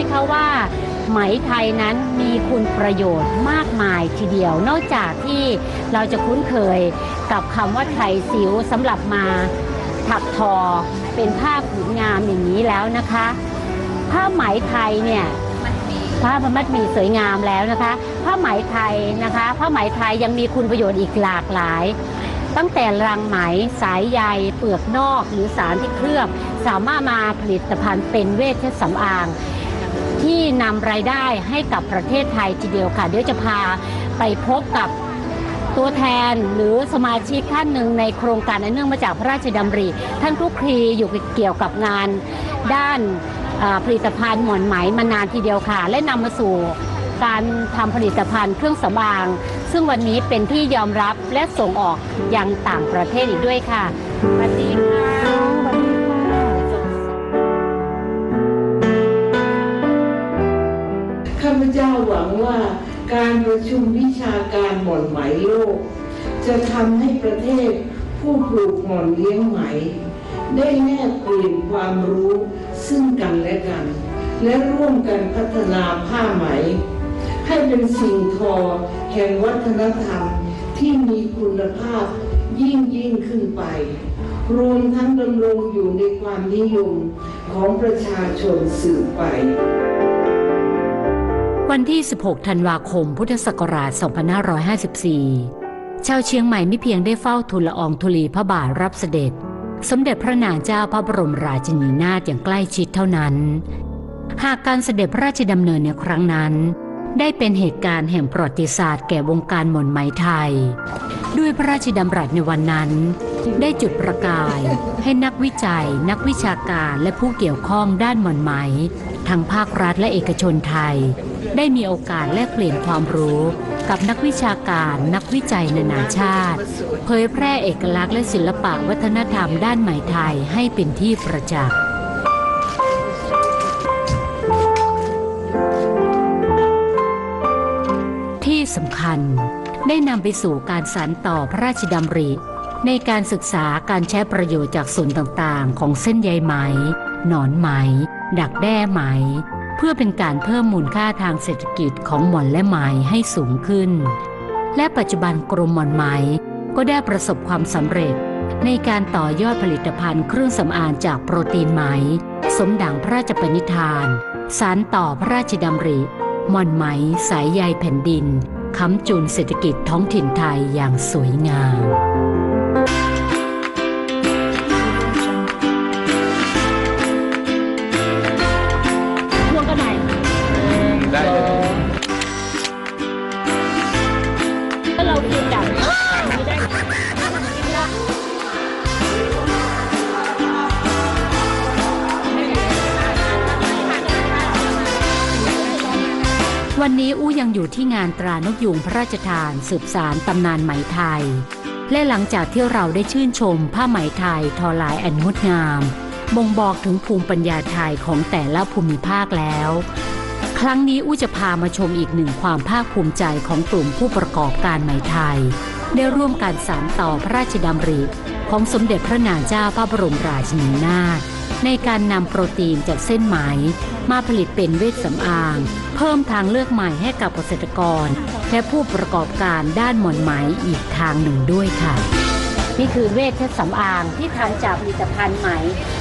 ไหมคะว่า ไหมไทยนั้นมีคุณประโยชน์มากมายทีเดียว นอกจากที่เราจะคุ้นเคยกับคำว่าไทยสิวสำหรับมาถักทอเป็นผ้าผืนงามอย่างนี้แล้วนะคะ ผ้าไหมไทยเนี่ยผ้าพมัดมีสวยงามแล้วนะคะ ผ้าไหมไทยนะคะผ้าไหมไทยยังมีคุณประโยชน์อีกหลากหลาย ตั้งแต่รังไหมสายใยเปลือกนอกหรือสารที่เคลือบ สามารถมาผลิตภัณฑ์เป็นเวชสำอาง ที่นำรายได้ให้กับประเทศไทยทีเดียวค่ะ เดี๋ยวจะพาไปพบกับตัวแทนหรือสมาชิกท่านหนึ่งในโครงการอันเนื่องมาจากพระราชดำริ ท่านคลุกคลีอยู่เกี่ยวกับงานด้านผลิตภัณฑ์หมอนไหมมานานทีเดียวค่ะ และนำมาสู่การทำผลิตภัณฑ์เครื่องสำอาง ซึ่งวันนี้เป็นที่ยอมรับและส่งออกยังต่างประเทศอีกด้วยค่ะสวัสดีค่ะ ข้าพเจ้าหวังว่าการประชุมวิชาการหม่อนไหมโลก จะทำให้ประเทศผู้ปลูกหม่อนเลี้ยงไหม ได้แลกเปลี่ยนความรู้ซึ่งกันและกัน และร่วมกันพัฒนาผ้าไหม ให้เป็นสิ่งทอแห่งวัฒนธรรมที่มีคุณภาพยิ่งยิ่งขึ้นไป รวมทั้งดำรงอยู่ในความนิยมของประชาชนสืบไป วันที่ 16 ธันวาคม พุทธศักราช 2554 ชาวเชียงใหม่ไม่เพียงได้เฝ้าทูลละอองธุลีพระบาทรับเสด็จ สมเด็จพระนางเจ้าพระบรมราชินีนาถอย่างใกล้ชิดเท่านั้น หากการเสด็จพระราชดำเนินในครั้งนั้น ได้เป็นเหตุการณ์แห่งประวัติศาสตร์แก่วงการหม่นไหมไทย ด้วยพระราชดำรัสในวันนั้นได้จุดประกายให้นักวิจัย นักวิชาการและผู้เกี่ยวข้องด้านหม่อนไหม ทั้งภาครัฐและเอกชนไทย ได้มีโอกาสแลกเปลี่ยนความรู้ กับนักวิชาการนักวิจัยนานาชาติ เผยแพร่เอกลักษณ์และศิลปะวัฒนธรรมด้านไหมไทยให้เป็นที่ประจักษ์ที่สำคัญได้นำไปสู่การสานต่อพระราชดำริ ในการศึกษาการใช้ประโยชน์จากส่วนต่างๆ ของเส้นใยไหม หนอนไหม ดักแด้ไหม เพื่อเป็นการเพิ่มมูลค่าทางเศรษฐกิจของหม่อนและไหมให้สูงขึ้น และปัจจุบันกรมหม่อนไหมก็ได้ประสบความสำเร็จ ในการต่อยอดผลิตภัณฑ์เครื่องสำอางจากโปรตีนไหม สมดังพระราชปณิธาน สารต่อพระราชดำริหม่อนไหมสายใยแผ่นดินค้ำจุนเศรษฐกิจท้องถิ่นไทยอย่างสวยงาม อยู่ที่งานตรานกยุงพระราชทานสืบสารตำนานไหมไทย และหลังจากที่เราได้ชื่นชมผ้าไหมไทยทอลายอันงดงาม บ่งบอกถึงภูมิปัญญาไทยของแต่ละภูมิภาคแล้ว ครั้งนี้อู้จะพามาชมอีกหนึ่งความภาคภูมิใจของกลุ่มผู้ประกอบการไหมไทย ได้ร่วมการสานต่อพระราชดำริ ของสมเด็จพระนางเจ้าพระบรมราชินีนาถ ในการนำโปรตีนจากเส้นไหม มาผลิตเป็นเวชสำอาง เพิ่มทางเลือกใหม่ให้กับเกษตรกร และผู้ประกอบการด้านหมอนไหมอีกทางหนึ่งด้วยค่ะ นี่คือเวชสำอางที่ทำจากผลิตภัณฑ์ไหม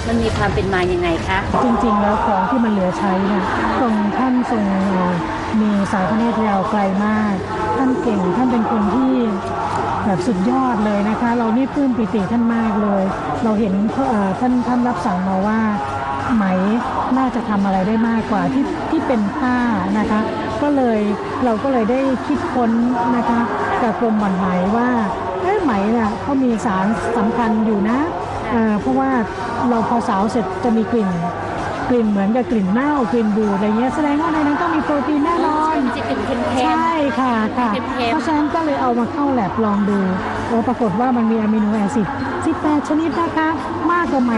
มันมีความเป็นมาอยังไงคะจริงๆ แล้วของที่มันเหลือใช้เนี่ยตรงท่านทรงเอ่อมีสายพระเนตรยาวไกลมาก ท่านเก่งท่านเป็นคนที่ แบบสุดยอดเลยนะคะ เรานี่ปลื้มปิติท่านมากเลย เราเห็นท่านท่านรับสั่งมาว่าไหมน่าจะทำอะไรได้มากกว่าที่ที่เป็นผ้านะคะ ก็เลยเราก็เลยได้คิดค้นนะคะกับกรมหม่อนไหมว่าเอ้ไหมน่ะเขามีสารสำคัญอยู่นะเเพราะว่าเราพอสาวเสร็จจะมีกลิ่น กลิ่นเหมือนกับกลิ่นเน่ากลิ่นบูดอะไรเงี้ยแสดงว่าในนั้นต้องมีโปรตีนแน่นอนจะเป็นเค็มๆ ใช่ค่ะค่ะเค็มๆ เพราะฉะนั้นก็เลยเอามาเข้าแลบลองดูโอ้ปรากฏว่ามันมีอะมิโนแอซิด18 ชนิดนะคะ มากกว่าไหม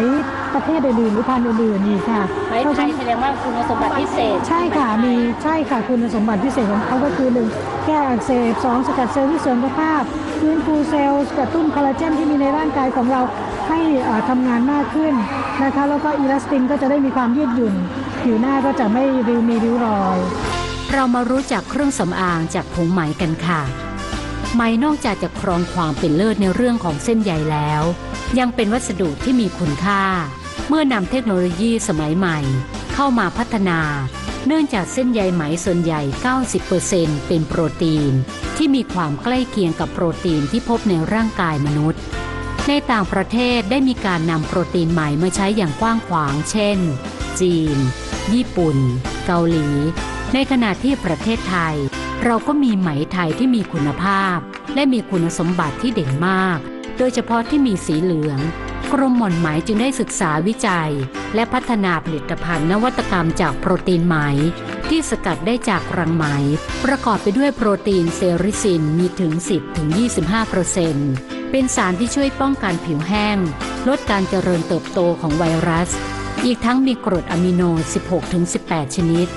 ประเทศอื่นๆหรือพันธุ์อื่นๆนี่ค่ะไหมเพราะไทฉะยนั้น แสดงว่าคุณสมบัติพิเศษใช่ค่ะ มีใช่ค่ะ คุณสมบัติพิเศษของเขาก็คือหนึ่งแก้อักเสบสองสกัดเซลล์ที่เสริมสภาพฟื้นฟูเซลล์กระตุ้นคอลลาเจนที่มีในร่างกายของเรา ให้อ่าทำงานมากขึ้นนะคะแล้วก็อีลาสตินก็จะได้มีความยืดหยุ่นผิวหน้าก็จะไม่ริ้วมีริ้วรอย เรามารู้จักเครื่องสำอางจากผงไหมกันค่ะ ไหมนอกจากจะครองความเป็นเลิศในเรื่องของเส้นใยแล้ว ยังเป็นวัสดุที่มีคุณค่า เมื่อนำเทคโนโลยีสมัยใหม่ เข้ามาพัฒนา เนื่องจากเส้นใยไหมส่วนใหญ่ 90%เป็นโปรตีน ที่มีความใกล้เคียงกับโปรตีนที่พบในร่างกายมนุษย์ ในต่างประเทศได้มีการนำโปรตีนใหม่มาใช้อย่างกว้างขวาง เช่น จีน ญี่ปุ่น เกาหลี ในขณะที่ประเทศไทย เราก็มีไหมไทยที่มีคุณภาพ และมีคุณสมบัติที่เด่นมาก โดยเฉพาะที่มีสีเหลือง กรมหม่อนไหมจึงได้ศึกษาวิจัย และพัฒนาผลิตภัณฑ์นวัตกรรมจากโปรตีนไหม ที่สกัดได้จากรังไหม ประกอบไปด้วยโปรตีนเซริซินมีถึง 10-25% เป็นสารที่ช่วยป้องกันผิวแห้ง ลดการเจริญเติบโตของไวรัส อีกทั้งมีกรดอะมิโน 16-18 ชนิด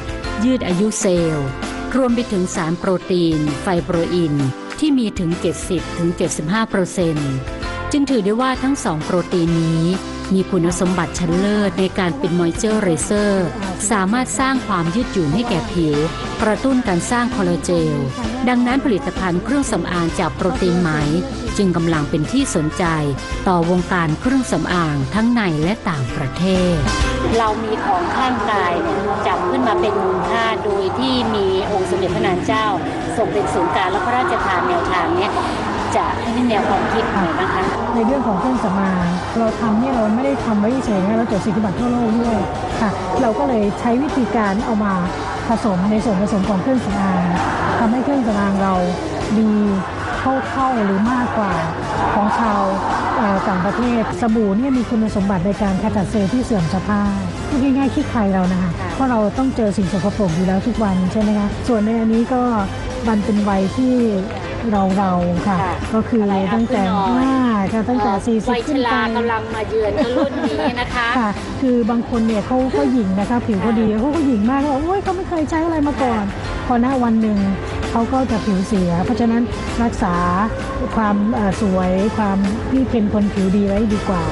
ยืดอายุเซลล์ รวมไปถึงสารโปรตีน ไฟโบรอิน ที่มีถึง 70-75%จึงถือได้ว่าทั้งสองโปรตีนนี้ มีคุณสมบัติชั้นเลิศในการเป็นมอยเจอร์เรเซอร์ สามารถสร้างความยืดหยุ่นให้แก่ผิว กระตุ้นการสร้างคอลลาเจล ดังนั้นผลิตภัณฑ์เครื่องสำอางจากโปรตีนไหม จึงกำลังเป็นที่สนใจ ต่อวงการเครื่องสำอางทั้งในและต่างประเทศ เรามีของข้างกายจับขึ้นมาเป็นมูลค่าโดยที่มีองค์สมเด็จพระนางเจ้าส่งเป็นศูนย์กลารและพระราชทานแนวทางเนี้ย จะให้แนวความคิดหน่อยนะคะ ในเรื่องของเครื่องสำอางเราทำเนี่ยเราไม่ได้ทำไว้เฉยๆนะเราจดสิทธิบัตรทั่วโลกด้วยค่ะ เราก็เลยใช้วิธีการเอามาผสมในส่วนผสมของเครื่องสำอางทำให้เครื่องสำอางเราดีเท่าเท่าหรือมากกว่าของชาวเอ่อต่างประเทศสบู่เนี่ยมีคุณสมบัติในการขจัดเซลล์ที่เสื่อมสภาพพูดง่ายๆขี้ใครเรานะคะค่ะเพราะเราต้องเจอสิ่งสกปรกอยู่แล้วทุกวันใช่ไหมคะส่วนในอันนี้ก็มันเป็นวัยที่ เราเราๆค่ะ ค่ะ ก็คืออะไรตั้งแต่ขึ้นหน่อยห้าค่ะตั้งแต่วัย40ชขึ้นไป รากำลังมาเยือนก็รุ่นนี้นะคะ ค่ะ คือบางคนเนี่ยเขาก็หญิงนะคะผิวก็ดีเขาก็หญิงมากเขาบอกโอ้ยเขาไม่เคยใช้อะไรมาก่อน พอหน้าวันหนึ่งเขาก็จะผิวเสีย เพราะฉะนั้นรักษาความเอ่อสวยความที่เป็นคนผิวดีไว้ดีกว่า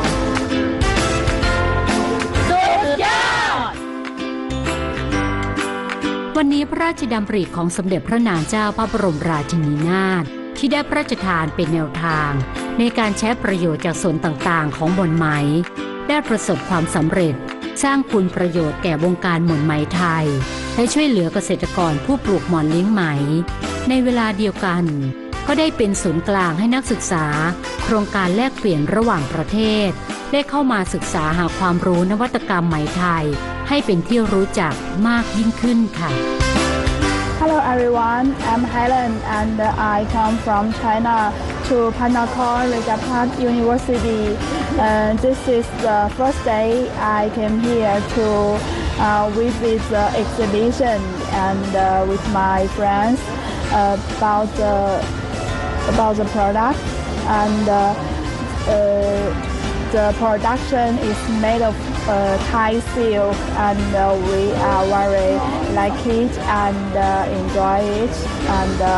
วันนี้พระราชดำริของสมเด็จพระนางเจ้าพระบรมราชินีนาถที่ได้พระราชทานเป็นแนวทาง ในการใช้ประโยชน์จากส่วนต่างๆ ของหมอนไหม ได้ประสบความสำเร็จ สร้างคุณประโยชน์แก่วงการหมอนไหมไทย และช่วยเหลือเกษตรกรผู้ปลูกหมอนเลี้ยงไหม ในเวลาเดียวกัน ก็ได้เป็นศูนย์กลางให้นักศึกษา โครงการแลกเปลี่ยนระหว่างประเทศ ได้เข้ามาศึกษาหาความรู้นวัตกรรมไหมไทย ให้เป็นที่รู้จักมากยิ่งขึ้นค่ะ Hello everyone, I'm Helen and I come from China to Panakon Regapat University. Uh, this is the first day I came here to uh, visit the exhibition and uh, with my friends uh, about the about the product and uh, uh, the production is made of uh, Thai silk and uh, we are very like it and uh, enjoy it and uh,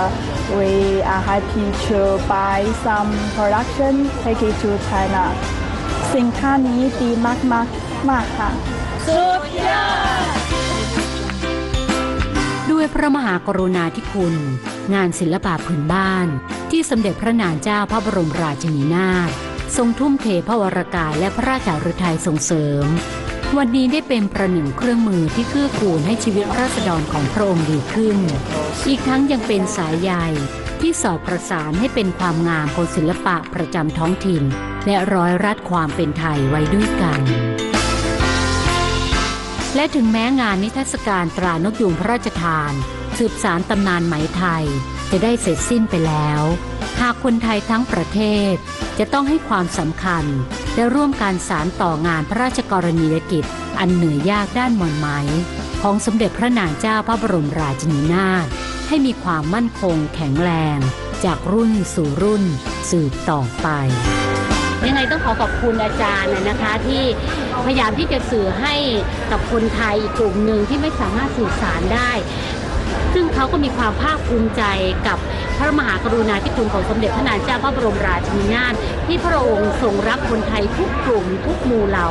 we are happy to buy some production take it to China สินค้านี้ดีมากมากๆมากค่ะด้วยพระมหากรุณาธิคุณ งานศิลปะพื้นบ้าน ที่สมเด็จพระนางเจ้าพระบรมราชินีนาถ ทรงทุ่มเทพระวรกายและพระราชาฤทัยส่งเสริม วันนี้ได้เป็นประหนึ่งเครื่องมือที่เกื้อกูลให้ชีวิตราษฎรของพระองค์ดีขึ้น อีกทั้งยังเป็นสายใยที่สอดประสานให้เป็นความงามของศิลปะประจำท้องถิ่น และร้อยรัดความเป็นไทยไว้ด้วยกันและถึงแม้งานนิทรรศการตรานกยูงพระราชทาน สืบสารตำนานไหมไทย จะได้เสร็จสิ้นไปแล้วากคนไทยทั้งประเทศจะต้องให้ความสำคัญ และร่วมการสารต่องานพระราชกรณียกิจ อันเหนื่อยยากด้านมอนไหมของสมเด็จพระนางเจ้าพระบรมราชินีนาถให้มีความมั่นคงแข็งแรง จากรุ่นสู่รุ่นสืบต่อไป ยังไงต้องขอขอบคุณอาจารย์นะคะที่พยายามที่จะสื่อให้กับคนไทยอีกกลุ่มหนึ่งที่ไม่สามารถสื่อสารได้ ซึ่งเขาก็มีความภาคภูมิใจกับพระมหากรุณาธิคุณของสมเด็จพระนางเจ้าพระบรมราชินีนาถที่พระองค์ทรงรักคนไทยทุกกลุ่ม ทุกหมู่เหล่า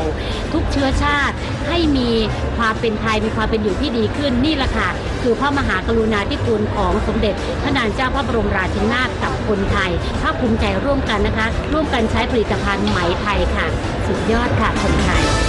ทุกเชื้อชาติให้มีความเป็นไทยมีความเป็นอยู่ที่ดีขึ้นนี่แหละค่ะคือพระมหากรุณาธิคุณของสมเด็จพระนางเจ้าพระบรมราชินีนาถกับคนไทยภาคภูมิใจร่วมกันนะคะ ร่วมกันใช้ผลิตภัณฑ์ไหมไทยค่ะ สุดยอดค่ะคนไทย